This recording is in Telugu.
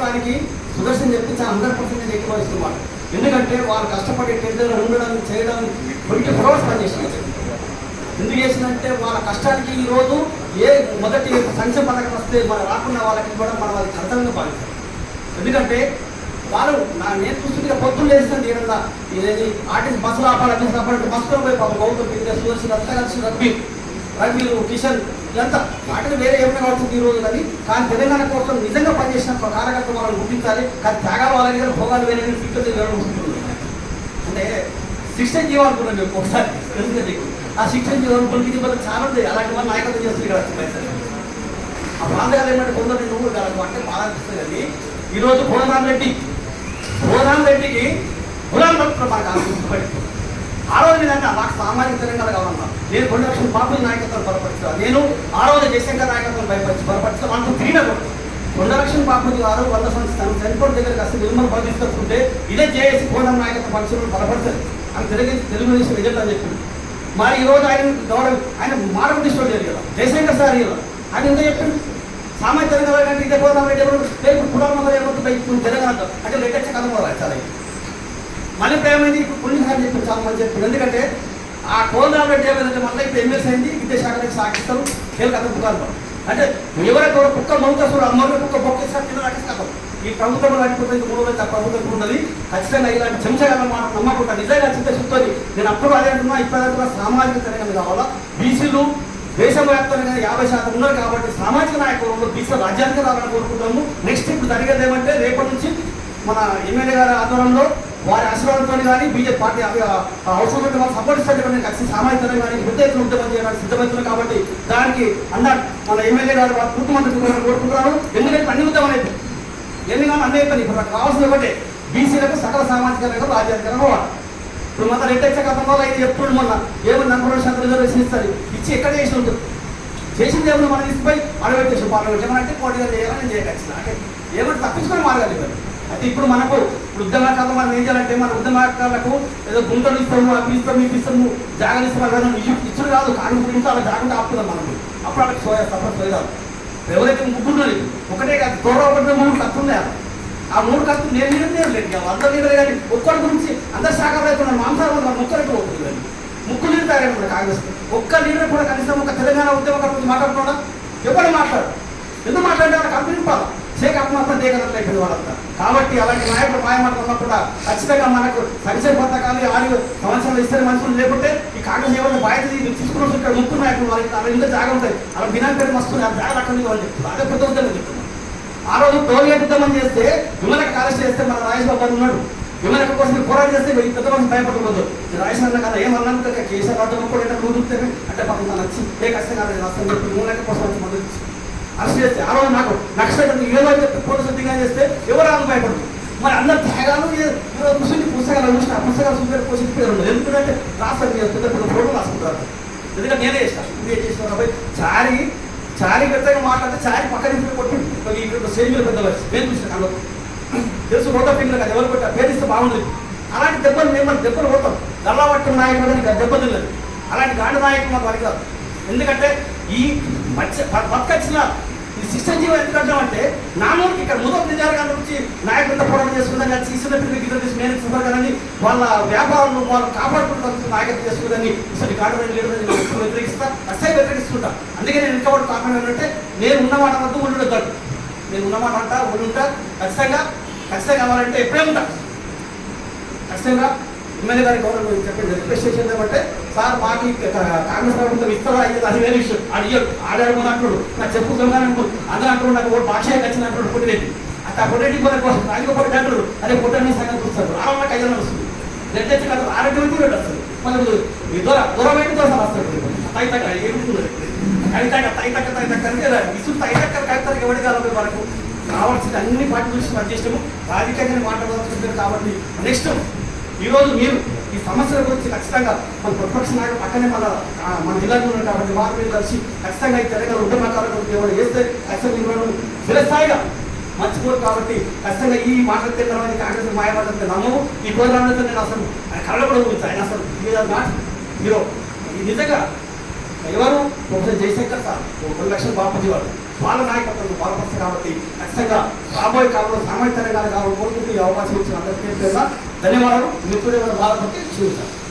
రాష్ట్రానికి సుదర్శన్ చెప్పి చాలా హండ్రెడ్ పర్సెంట్ ఎక్కువ ఎక్కువస్తున్నాను ఎందుకంటే వాళ్ళు కష్టపడి టెండర్ ఉండడం చేయడం ట్వంటీ ఫోర్ అవర్స్ పనిచేసినారు ఎందుకు చేసిందంటే వాళ్ళ కష్టానికి ఈరోజు ఏ మొదటి సంక్షేమ పథకం వస్తే మన రాకుండా వాళ్ళకి ఇవ్వడం మన వాళ్ళకి కర్తవ్యంగా భావిస్తారు ఎందుకంటే వాళ్ళు నా నేను చూస్తుంటే పొద్దున్న వేస్తాను తీయడంలా ఏది? ఆర్టీసీ బస్సులు ఆపాలి బస్సులో పోయి పాపం గౌతమ్ బిజినెస్ సుదర్శన్ అంతా కలిసి రబ్బీ రబ్బీలు కిషన్ ఇదంతా వాటిని వేరే ఏమైనా కావచ్చు ఈ రోజు కానీ? కానీ తెలంగాణ కోసం నిజంగా పనిచేసిన కార్యకర్త వాళ్ళని గుర్తించాలి. కానీ త్యాగాలు వాళ్ళని కానీ భోగాలు వేరే ఫీట్లు ఉంటుంది. అంటే శిక్షణ జీవాలనుకున్నాం మేము ఒకసారి తెలుసుగా ఆ శిక్షణ జీవాలనుకుని ఇది మళ్ళీ చాలా ఉంది అలాంటి వాళ్ళు నాయకత్వం చేస్తుంది ఇక్కడ ఆ ప్రాంతాలు ఏమంటే కొందరు నువ్వు కాదు అంటే బాధ అనిపిస్తుంది కానీ ఈరోజు భోజనాం రెడ్డి భోజనాం రెడ్డికి గులాం భక్తులు మనకు ఆ రోజు నేను నాకు సామాజిక తెలంగాణ కావాలన్నా నేను కొన్ని లక్షల బాబు నాయకత్వం బలపరచుతా నేను ఆ రోజు జయశంకర్ నాయకత్వం భయపరిచి బలపరుస్తా వాళ్ళతో తిరిగిన రెండు లక్షల బాపూజీ గారు వంద సంవత్సరం చనిపోయిన దగ్గరికి వస్తే నిర్మల్ బాగా తీసుకొస్తుంటే ఇదే జేఏసీ కోణం నాయకత్వ పక్షులను బలపరచాలి అని తెలుగు తెలుగుదేశం ఎజెండా అని చెప్పింది. మరి ఈ రోజు ఆయన గౌరవం ఆయన మానవ దృష్టిలో లేదు కదా. జయశంకర్ సార్ ఇలా. ఆయన ఎంత చెప్పింది సామాజిక తెలంగాణ అంటే ఇదే కోణం రెడ్డి ఎవరు లేదు పురాణ ఏమవుతుంది తెలంగాణ అంటే లేటెస్ట్ కథ మొదలు చాలా ఇది. మళ్ళీ ఇప్పుడు ఇప్పుడు పుణ్యసారి చెప్పి చాలా మంది చెప్పారు. ఎందుకంటే ఆ కోదాం రెడ్డి ఏమైందంటే మళ్ళీ ఇప్పుడు ఎమ్మెల్సీ అయింది విద్యాశాఖకి సాగిస్తారు కేలు కథ పుకారు అంటే ఎవరైనా కుక్క కుక్క మౌతసుడు అమ్మరు కుక్క బొక్కేసారి కింద రాకేస్తారు ఈ ప్రభుత్వం రాకపోతే మూడు వేల ఆ ప్రభుత్వం ఉన్నది. ఖచ్చితంగా ఇలాంటి చెంచగల మాట నమ్మకుండా నిజంగా చింతశుద్ధి నేను అప్పుడు అదే అంటున్నా ఇప్పుడు సామాజిక తెలంగాణ కావాలా? బీసీలు దేశవ్యాప్తంగా యాభై శాతం ఉన్నారు కాబట్టి సామాజిక నాయకులు బీసీ రాజ్యానికి రావాలని కోరుకుంటాము. నెక్స్ట్ ఇప్పుడు జరిగేది ఏమంటే రేపటి నుంచి మన ఎమ్మెల్యే గారి ఆధ్వర్యంలో వారి ఆశీర్వాదంతో కానీ బీజేపీ పార్టీ అవసరం ఉంటే వాళ్ళు సపోర్ట్ ఇస్తే కానీ ఖచ్చితంగా సామాజిక తెలంగాణకి పెద్ద ఎత్తున ఉద్యమం చేయడానికి సిద్ధమవుతున్నారు కాబట్టి దానికి అన్న మన ఎమ్మెల్యే గారు వారు పూర్తి మంత్రి కోరుకుంటున్నారు. ఎందుకంటే అన్ని ఉద్యమం అయితే ఎన్ని కానీ అన్నీ అయిపోయింది ఇప్పుడు నాకు కావాల్సింది ఒకటే బీసీలకు సకల సామాజిక రంగం రాజ్యాంగంగా పోవాలి ఇప్పుడు మొత్తం రెడ్డి చట్టం అయితే ఎప్పుడు మొన్న ఏమన్నా నలభై శాతం రిజర్వేషన్ ఇస్తారు ఇచ్చి ఎక్కడ చేసి ఉంటుంది చేసింది ఏమన్నా మనం తీసుకుపోయి అడగట్టేసి పార్లమెంట్ ఏమంటే పోటీగా చేయాలని చేయగలిసిన. అంటే ఏమంటే తప్పించుకొని మార్గాలు ఇవ్వండి అయితే ఇప్పుడు మనకు ఇప్పుడు ఉద్యమకాలం మనం ఏం చేయాలంటే మన వృద్ధమాకాలకు ఏదో గుంటలు ఇస్తాము అవి ఇస్తాము ఇవి ఇస్తాము జాగలు ఇస్తాము ఇచ్చుడు కాదు కాను గురించి అలా జాగ్రత్త ఆపుతుంది మనకు. అప్పుడు అక్కడ సోయా సపోర్ట్ సోయదాం ఎవరైతే ముగ్గురు ఒకటే కాదు తోడవబడిన మూడు కత్తున్నాయి ఆ మూడు కత్తులు నేను నేను నేను లేదు అందరూ లీడర్ కానీ ఒక్కడి గురించి అందరు శాఖలు అవుతున్నారు మాంసాలు ముక్కరికి పోతుంది కానీ ముక్కు లీడర్ తయారైన కాంగ్రెస్. ఒక్క లీడర్ కూడా కనీసం ఒక తెలంగాణ ఉద్యమం గురించి మాట్లాడుతున్నాడా? ఎవరు మాట్లాడు? ఎందుకు మాట్లాడితే వాళ్ళకి కంపెనీ పాలి ఆత్మహత్య దేగనట్లు అయిపోయింది వాళ్ళంతా. కాబట్టి అలాంటి నాయకుడు మాయమాటలు ఉన్నప్పుడు ఖచ్చితంగా మనకు సంక్షేమ పథకాలు ఆరు సంవత్సరాలు ఇస్తారు మనుషులు లేకుంటే ఈ కాంగ్రెస్ ఎవరిని బాధ్యత తీసుకున్నప్పుడు ఇక్కడ ముక్కు నాయకులు వాళ్ళకి అలా ఇంకా జాగా ఉంటాయి. అలా బినా పేరు మస్తుంది ఆ జాగా అక్కడ వాళ్ళు బాగా పెద్ద ఉద్యమం చెప్తున్నారు. ఆ రోజు టోల్గేట్ ఉద్యమం చేస్తే విమలక కాలేజ్ చేస్తే మన రాజేష్ బాబు ఉన్నాడు. విమలక కోసం పోరాటం చేస్తే ఈ పెద్ద మనిషి భయపడకూడదు రాజేష్ అన్న కదా ఏమన్నా కేసీఆర్ రాజ్యం కూడా ఏంటో కుదురుతే అంటే పాపం తను వచ్చి ఏ కష్టం కాదు రాష్ట్రం చెప్పి విమలక కోసం వచ్చి మద్దతు అరెస్ట్ చేస్తే ఆ రోజు నాకు నక్సలైట్ ఏదో చెప్తే పోలీసు దిగా చేస్తే ఎవరు ఆమె భయపడదు మరి అందరు త్యాగాలు ఈరోజు కూర్చుని పుస్తకాలు చూసిన పుస్తకాలు చూసి పోసి పేరు ఎందుకంటే రాష్ట్రం పెద్ద పెద్ద ఫోటోలు రాసుకుంటారు ఎందుకంటే నేనే చేస్తాను నువ్వే చేసిన అబ్బాయి చారి చారి పెద్దగా మాట్లాడితే చారి పక్కన ఇంట్లో కొట్టి ఇక్కడ సేమిలు పెద్ద వయసు నేను చూసిన కళ్ళు తెలుసు రోడ్డ పిల్లలు కదా ఎవరు కొట్టా పేరిస్తే బాగుంది అలాంటి దెబ్బలు మేము మన దెబ్బలు కొడతాం. గల్లవట్టు నాయకుడు అని దెబ్బ తినలేదు. అలాంటి గాండి నాయకులు మాకు అడిగారు ఎందుకంటే ఈ మత్స్య బతకొచ్చిన ఈ సిస్టమ్ జీవో ఎందుకంటే అంటే నామూరికి ఇక్కడ ముదం నిజాలుగా నుంచి నాయకులతో పోరాటం చేసుకుందని అది ఇస్తున్న పిల్లలకి తీసి నేను ఇస్తున్నారు కదండి. వాళ్ళ వ్యాపారాలు వాళ్ళు కాపాడుకుంటారు నాయకత్వం చేసుకుందని ఇసరి కాదు వ్యతిరేకిస్తా అసలు వ్యతిరేకిస్తుంటా. అందుకే నేను ఇంకా కాకుండా ఏంటంటే నేను ఉన్నమాట వద్దు ఉండు నేను ఉన్నమాట అంటా ఉండుంటా. ఖచ్చితంగా ఖచ్చితంగా కావాలంటే ఎప్పుడే ఉంటా. ఖచ్చితంగా ఎమ్మెల్యే గారి గౌరవం చెప్పండి రిక్వెస్ట్ చేసేది ఏమంటే సార్ మాకు కాంగ్రెస్ ప్రభుత్వం ఇస్తారా అయితే అది వేరే విషయం. అడిగాడు ఆడాడు అంటుడు నాకు చెప్పు దొంగ అందరూ అంటున్నాడు నాకు ఓటు భాష వచ్చిన అంటుడు పొట్టిరెడ్డి. అట్లా పొట్టిరెడ్డి మనకు రాజగోపాల్ అంటాడు అదే పొట్టని సంగతి చూస్తారు రావణ కయ్యాలని వస్తుంది. రెడ్డి వచ్చి కాదు ఆరోగ్యం రెడ్డి వస్తుంది. మళ్ళీ ఈ దూరం అయితే దోశ వస్తాడు తైతక ఏమి కైతక తైతక తైతక అంటే ఇసు తైతక కైతక ఎవరి కాలంలో మనకు కావాల్సిన అన్ని పార్టీ చూసి పనిచేసాము రాజకీయంగా మాట్లాడాల్సి కాబట్టి నెక్స్ట్ ఈరోజు మీరు ఈ సమస్యల గురించి ఖచ్చితంగా మన ప్రతిపక్ష నాయకులు పక్కనే మన మన జిల్లాలో ఉన్న కాబట్టి వారి మీద కలిసి ఖచ్చితంగా ఈ తెలంగాణ ఉద్యమకారులు ఎవరు చేస్తే ఖచ్చితంగా చిరస్థాయిగా మర్చిపోరు కాబట్టి ఖచ్చితంగా ఈ మాటలు తిన్నది కాంగ్రెస్ మాయపడంతో నమ్మము. ఈ ప్రోగ్రాంలతో నేను అసలు ఆయన కళ్ళ కూడా ఊహించు ఆయన అసలు మీద నాట్ హీరో ఈ నిజంగా ఎవరు? ఒకసారి జయశంకర్ సార్. ఒక రెండు లక్షల బాపూజీ వాడు వాళ్ళ నాయకత్వం బలపరుస్తారు కాబట్టి ఖచ్చితంగా రాబోయే కాలంలో సామాజిక తెలంగాణ కావాలని కోరుకుంటూ ఈ అవకాశం ఇచ్చిన అందరికీ ధన్యవాదాలు. మిత్రుడు బాధపడి చూస్తాను